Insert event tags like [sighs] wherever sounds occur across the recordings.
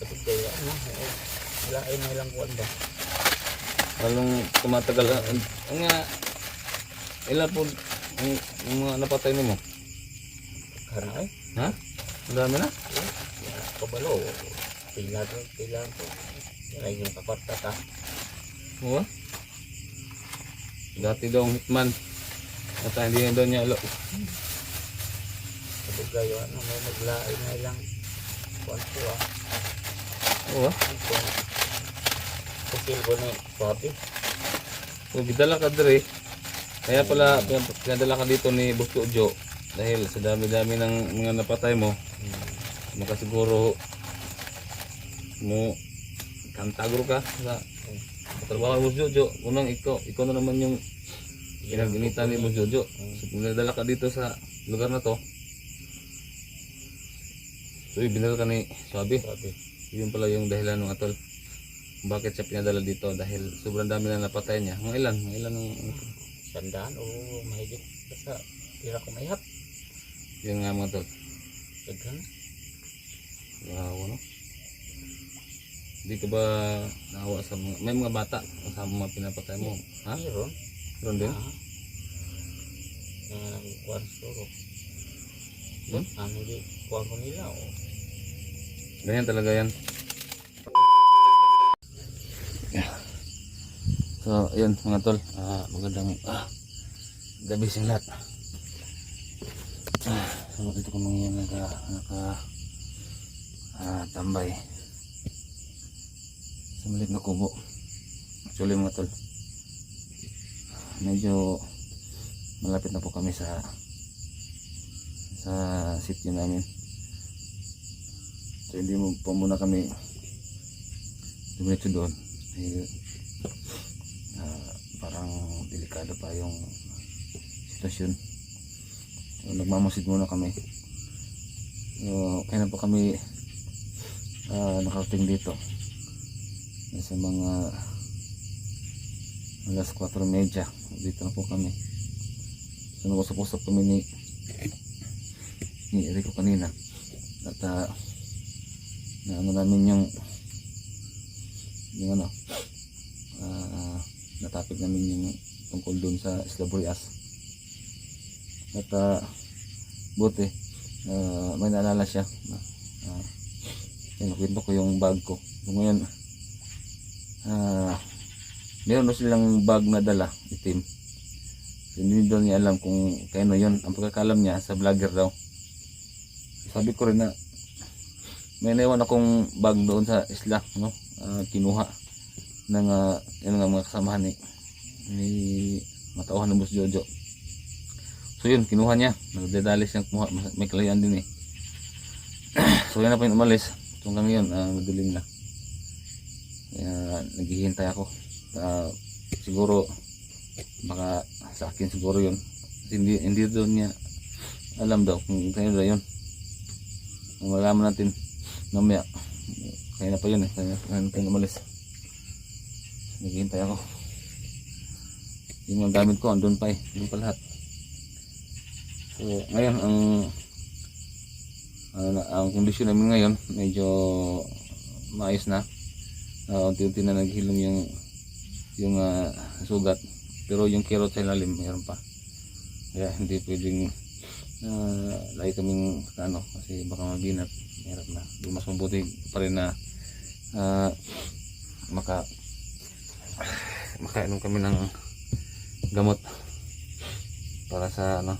Kapag kaya, ano, eh, wala ay na lang kuwan ba? Lalong tumatagal. Ang ang nga, ilan po ang, ang mga napatay mo? Karang ay, Ha? Ang dami na? eh, kabalo, pila to, pila to. Yan ay yung kaparta ta. Oo. Dati daw ang hitman. At hindi na daw niya alo. Kapag kaya, ano, may maglaay na lang kuwan po ah. Oo. Kung kusil ko ni Papi. Kung gidala ka dire, kaya pala pin- pinadala ka dito ni Busto Jo dahil sa dami-dami ng mga napatay mo, Hmm. makasiguro mo kantagro ka sa trabaho ni Busto Jo. Unang ikaw, ikaw na naman yung ginaginitan ni Busto Jo. So, kung nadala ka dito sa lugar na to, so ibinal ka ni Sabi. Papi. Yun pala yung dahilan ng atol. Bakit siya pinadala dito dahil sobrang dami na napatay niya. Mga ilan? Mga ilan ng Sandaan o mahigit sa pira ko mayhat. yun nga mga tol. Daghan. Wow, ano? Hindi ka ba nahawa sa mga, may mga bata kasama mga pinapatay mo? Ha? Mayroon. Meron din? Ah. Ang kuwan suro. Hmm? Ano di kuwan ko nila o. Ganyan talaga yan. So, yun mga tol. Ah, magandang ah, gabi sa lahat. Ah, so, dito ko mga naka, naka ah, tambay sa maliit na kubo. Actually mga tol, medyo malapit na po kami sa sa sitio namin. So hindi mo pa muna kami dumiretso doon. Dahil ah, parang delikado pa yung sitwasyon. So, nagmamasid muna kami. So, kaya na po kami ah, nakarating dito. Nasa mga alas 4.30. Dito na po kami. So nag-usap-usap kami ni ni Rico kanina. At ah, na ano namin yung yung ano ah natapik namin yung tungkol dun sa Isla Boreas. At ah, buti ah, may naalala siya uh, kinukwento ko yung bag ko. So ngayon ah meron na silang bag na dala itim. So, hindi daw niya alam kung kano yun. Ang pagkakalam niya sa vlogger daw. Sabi ko rin na may naiwan akong bag doon sa isla no? Ah, kinuha ng uh, yun nga mga kasamahan ni ni matauhan ng Boss Jojo. So yun kinuha niya. Nagdadali siyang kumuha. May kalayan din eh. [clears throat] So yan na po yung umalis. So hanggang ngayon uh, madilim na. Kaya naghihintay ako. Ah, siguro baka sa akin siguro yun. Kasi hindi, hindi doon niya alam daw kung kaya daw yun. Malaman natin mamaya. Kaya na pa yun eh. Kaya na tayo umalis. Naghihintay ako. Yung mga gamit ko andun pa eh. Andun pa lahat. So ngayon ang ano na, ang kondisyon namin ngayon medyo maayos na. Uh, unti-unti na naghilom yung yung ah, sugat. Pero yung kirot sa ilalim mayroon pa. Kaya hindi pwedeng uh, lagi kaming ano kasi baka mabinat hirap na Di mas mabuti pa rin na ah, maka makainom kami ng gamot para sa ano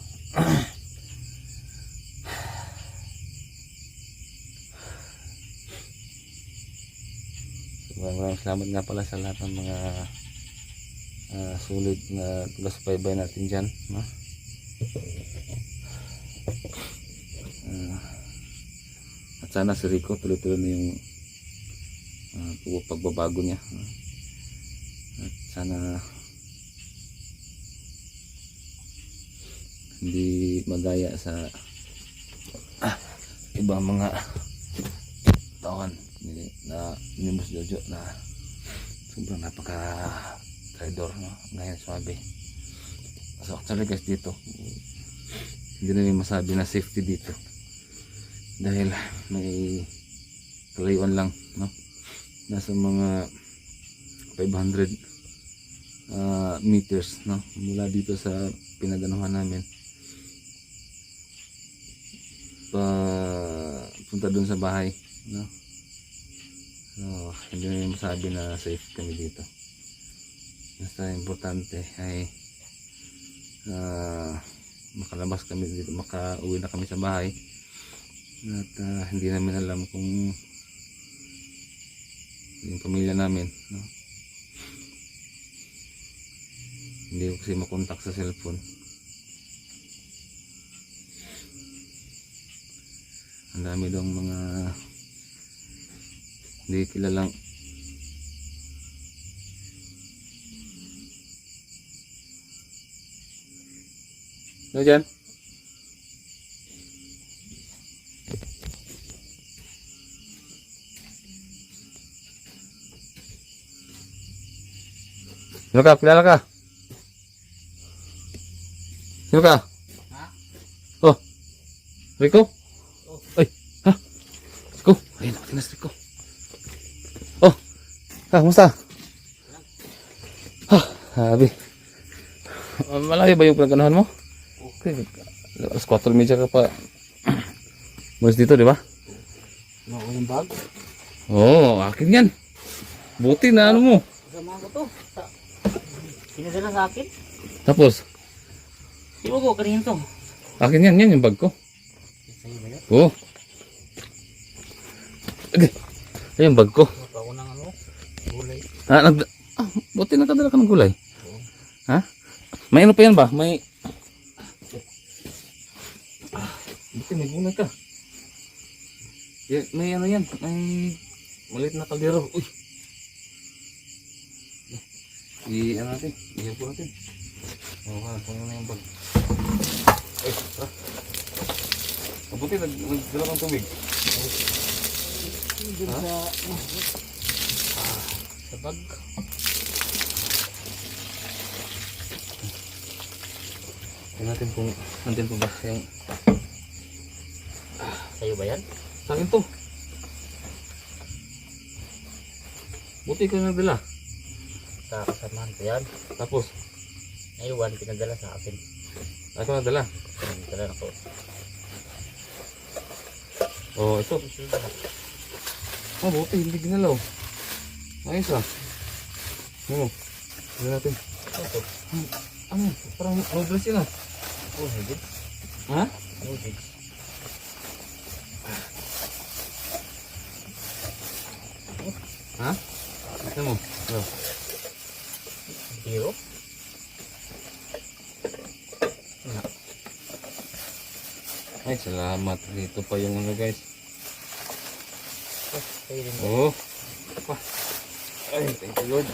maraming maraming salamat nga pala sa lahat ng mga ah, sulit na taga-subaybay natin dyan no? Ah, at sana si Rico tuloy-tuloy na yung ah, pag- pagbabago niya. No? at sana hindi magaya sa ah, ibang mga tawan ni na Nimbus Jojo na sobrang napaka traidor no? Ngayon swabe so actually guys dito hindi namin masabi na safety dito. Dahil may kalayuan lang no? Nasa mga 500 ah, meters no? Mula dito sa pinaganuhan namin. Pa punta doon sa bahay no? So hindi na masabi na safe kami dito. Basta importante ay ah, makalabas kami dito makauwi na kami sa bahay at ah, hindi namin alam kung yung pamilya namin no? hindi ko kasi makontak sa cellphone ang dami daw mga hindi kilalang Ano dyan? Sino ka? Kilala ka? Sino ka? Ha? Oh. Rico? Ay. Ha? Rico? Ayun ako tinas Rico. Oh. Ha, kumusta? Ha, sabi. Ah, Malayo ba yung pinagkanahan mo? Okay. Alas 4 media ka pa. Mas dito, di ba? Ano ko yung bag? Oo, oh, akin yan. Buti na ano mo. Kasama ko to. Pinadala sa akin. Tapos, ba ko kanina to? akin yan, yan yung bag ko. Sa'yo ba yan? Oo. Okay. Ayun, bag ko. Ako ng ano? Gulay. Ah, nag... Ah, buti nakadala ka ng gulay. Ha? May ano pa yan ba? May... Ah, buti may gulay ka. Yan, may ano yan. May... Malit na kaldero. Uy. I... Ano natin? Iyan po natin. Oo ka, kunin na yung bag. Ay, tara. Mabuti, nag, nagdala ng tubig. Dun sa... Sa bag. Tingnan natin kung nandun po ba yung... Sa'yo ba yan? Sa akin to. Buti ko nagdala. Sa kasamahan ko yan. Tapos, Naiwan, pinadala sa akin. ako nagdala. Pinadala na ko. Oh, ito. Oh, buti, hindi ginalaw. Ayos ah. Ano? Tignan natin. Ito. Ano? Parang noodles yun ah. Oh, higit. Ha? Oh, higit. Ha? Ito mo. Ano? Zero. Ay, salamat. Dito pa yung ano guys. Oh. Pa. Ay, thank you Lord.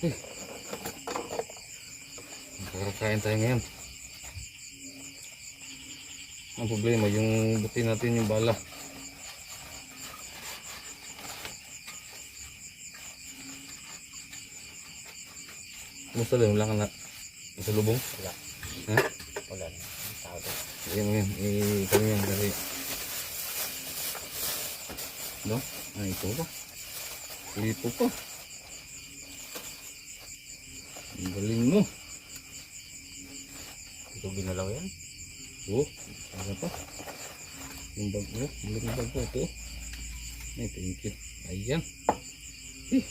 Hey. Nakakain tayo ngayon. Ang problema, yung buti natin yung bala. Kumusta lang? Ka na sa lubong? Wala. Ha? Wala na. Tao mo yan. Eh, kami yan kasi. No? Ay, ito pa. Ito pa. Ang galing mo. Ito ginalaw yan. Oh, ano pa? Yung bag mo. Bulat na bag ko. Ito. Ay, thank you. Ayan. Eh.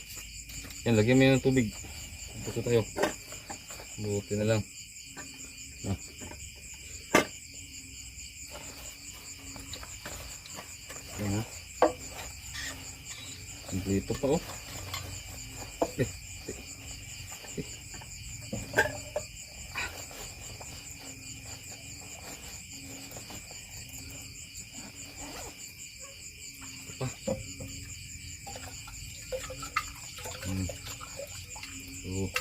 Yan, lagyan mo yan ng tubig. Ito tayo. Buti na lang. Ah. Yan ha. Kompleto pa oh. Eh, eh, eh. Ito pa. Hmm. Oh.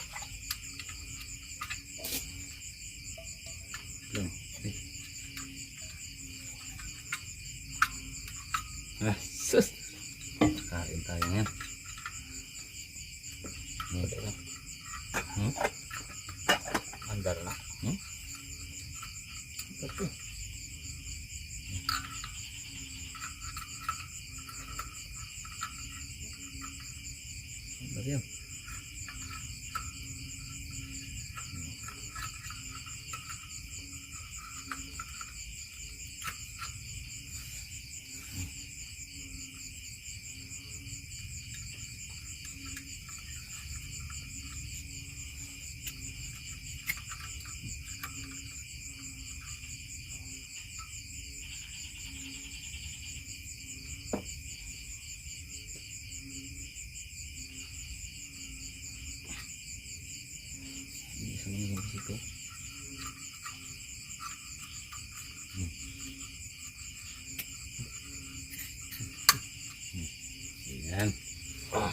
Lang. Eh. Ah, sus. Kain tayo ngayon. Pwede na. Hmm? Andar na. Ito. Malaki yan. Isa naman yung dito. Yan. Ah.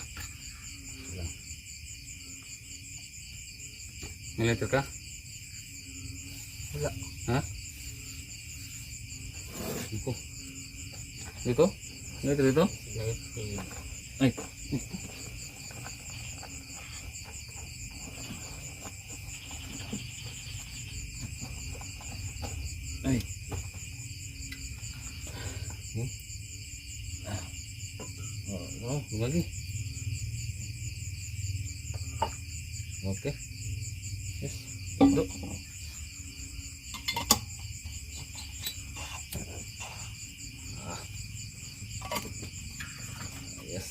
Letter ka? Wala. Ha? Dito. Dito? Letter dito? Ay. Ay. Hmm? Ah. Oh, oh, lagi. Okay. Yes. Ito. Ah. Yes.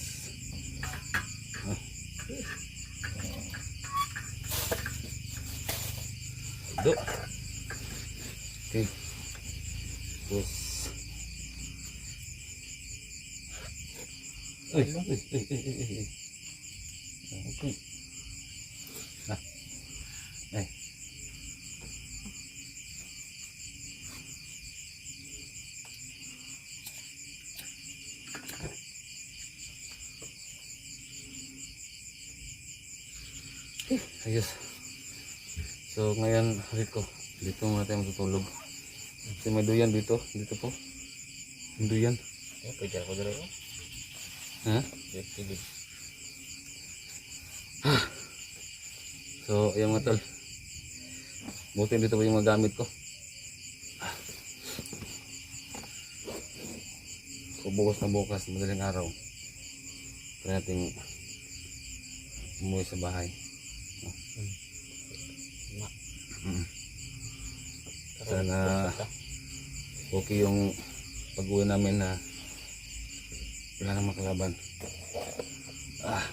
Do. Okay. Terus. Eh, eh, eh, eh, eh, eh. Okay. Nah. Eh. Ayos. So ngayon, Rico, dito muna tayo matutulog. Kasi may duyan dito. Dito po. May duyan. Eh, pwede ako dito. Ha? Pale. [sighs] So, ayan mga tol. Buti dito pa yung mga gamit ko. So, bukas na bukas, madaling araw. Try natin umuwi sa bahay. Sana okay yung pag-uwi namin na wala nang makalaban. Ah.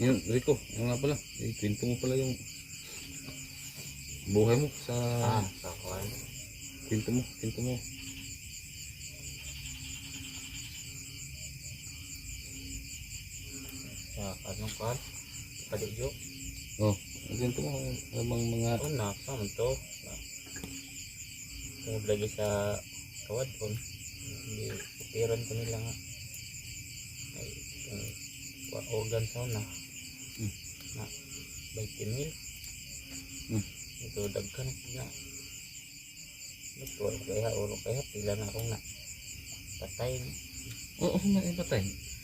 Yun, Rico, ano nga pala, eh, kwento mo pala yung buhay mo sa Ah, sa kwento mo, kwento mo. Sa anong kuwan? Padigyo. Oh, kwento mo, ano bang mga, Una, sa man to. Tungod lagi sa kawad po. Hindi, upiran ko nila nga. Ay, kuwan, organ sa una. Hmm. Na, 20 mil. Hmm. Ito, dagkan na. Ito, kaya, oro kaya, pila na akong na. Patay. oh, oh, may patay.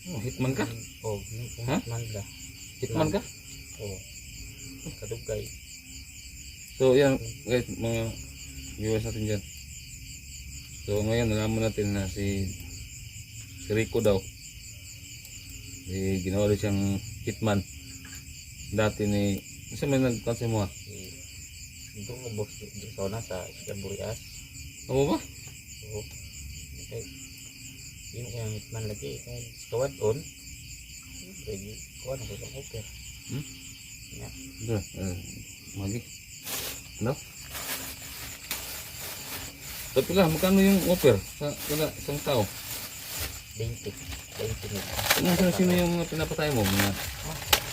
Oh, hitman ka? Oh, Ha? hitman ka. Hitman ka? Oh. Kadugay. So, yan, guys, mga viewers natin dyan. So, ngayon, nalaman natin na si, si Rico daw, eh, ginawa rin siyang hitman. Dati ni, kasi may nagkansin mo ah. Ito ko di sa sa Gaburias. Ano ba? So, okay. Yun yung hitman lagi. Kung on, pwede kuha na ko sa poker. Hmm? Ya, Ito, uh, magi. Ano? Tapi lah, magkano yung offer sa wala, isang tao? 20. 20 mil. Ano sino, sino yung mga pinapatay mo? Mga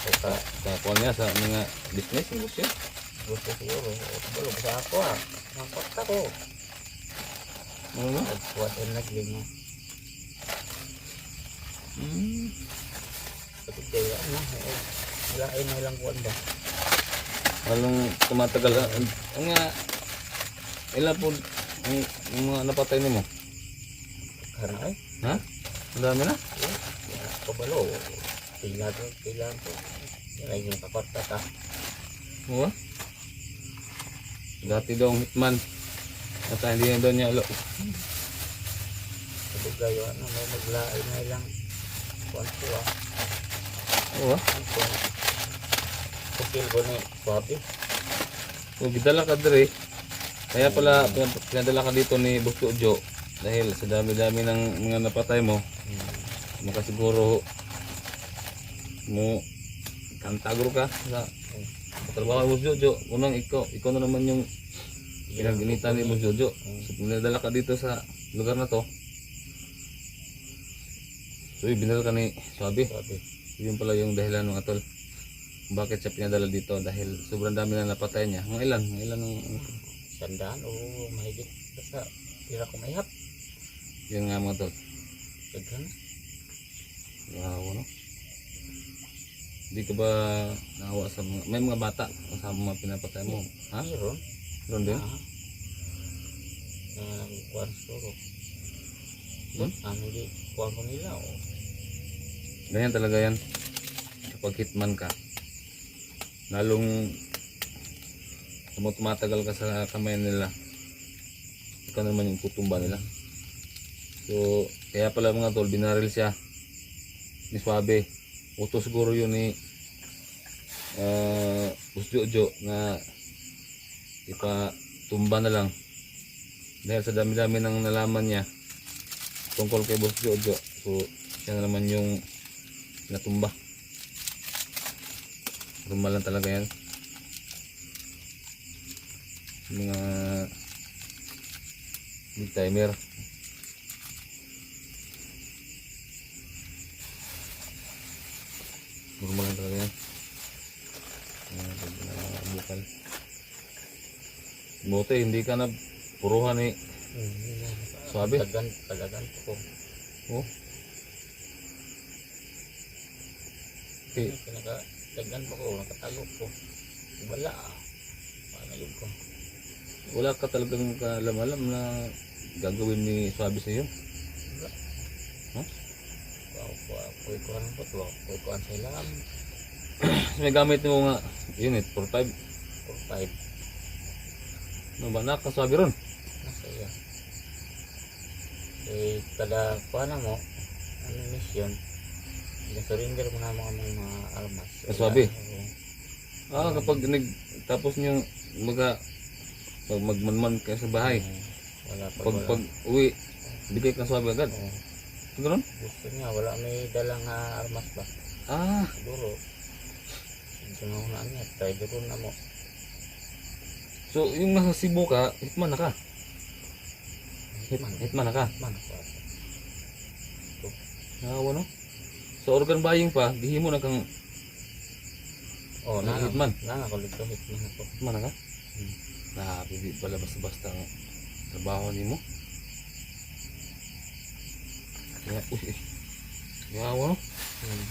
So, ka, sa kuha niya, sa mga business, yung siya? gusto siguro. Balo, sa ako ah. Nakot ako. Ano ba? Nagkuha on lagi mo. Hmm. Pati kaya, ano, eh, wala ay na lang kuwan ba? Walang tumatagal. Ang nga, ilan po ang, mga napatay ni mo? Karang ay, Ha? Ang dami na? eh, kabalo. Pila to, pila to. Yan yung kakorta ta. Oo. Dati daw ang hitman. At ah, hindi na daw niya alo. Kadugay, ano, may maglaay na ilang kuan ko ah. Oo ah. Kusil ko ni Swabe. Kung gidala ka dire, kaya pala pin- pinadala ka dito ni Busto Jo dahil sa dami-dami ng mga napatay mo, makasiguro mo kantagro ka sa trabaho mo Jojo. Unang ikaw, ikaw na naman yung pinaginitan ni mo Jojo. So, pinadala ka dito sa lugar na to. So, binala ka ni Swabe. Swabe. Yun pala yung dahilan ng atol. Bakit siya pinadala dito? Dahil sobrang dami na napatay niya. Mga ilan? Mga ilan ng Sandaan o mahigit. Basta tira ko mayhap. yung nga mga tol. Daghan. Wow, no? Hindi ka ba naawa sa mga... May mga bata kasama mga pinapatay mo. Ha? Mayroon. Meron din? Ah. Na nagkuhan siguro. Hmm? Ah, hindi kuhan ko nila o. Ganyan talaga yan. Kapag hitman ka, lalong tumatagal ka sa kamay nila, ikaw naman yung tutumba nila. So, kaya pala mga tol, binaril siya ni Suabe. Uto siguro yun ni uh, Usjojo na ipatumba na lang. Dahil sa dami-dami ng nalaman niya tungkol kay Boss Jojo. So, siya na naman yung natumba. Normal lang talaga yan. Mga big timer. Normal lang talaga yan. Bukal. Buti, hindi ka na puruhan eh. Swabe. Tagan, talagan ko. Oh. Okay. Pinaka, tagan pa ko, nakatago ko. Wala ah. Paano yun ko? Wala ka talagang kaalam-alam na gagawin ni Swabe sa iyo. Wala. Huh? Wow, wow, kuy kuhan ko to. Kuy kuhan sa ilam. May gamit mo nga unit 45. Or five. No ba nakaswabe ron? Nasa iya. Eh, kada kuhan na mo, ano mission, surrender mo na mga mga armas. Kasabi? Ah, kapag nag tapos niyo maga pag magmanman kayo sa bahay. Wala pa Pag wala. pag uwi, bigay ka swabe agad. Oo. Ganoon? Gusto niya, wala may dalang armas ba? Ah, Siguro. Sinunaan niya, try ko na mo. so yung nasa Cebu ka, hitman na ka. Hit, Man, hitman na ka. man pa. Nakawa no? Sa organ buying pa, gihimo na kang Oh, na Hitman. Na ko dito hitman ako. hitman ka. Hmm. Na hindi pala basta-basta ang trabaho nimo. Ya, uy, uy. No? Hmm.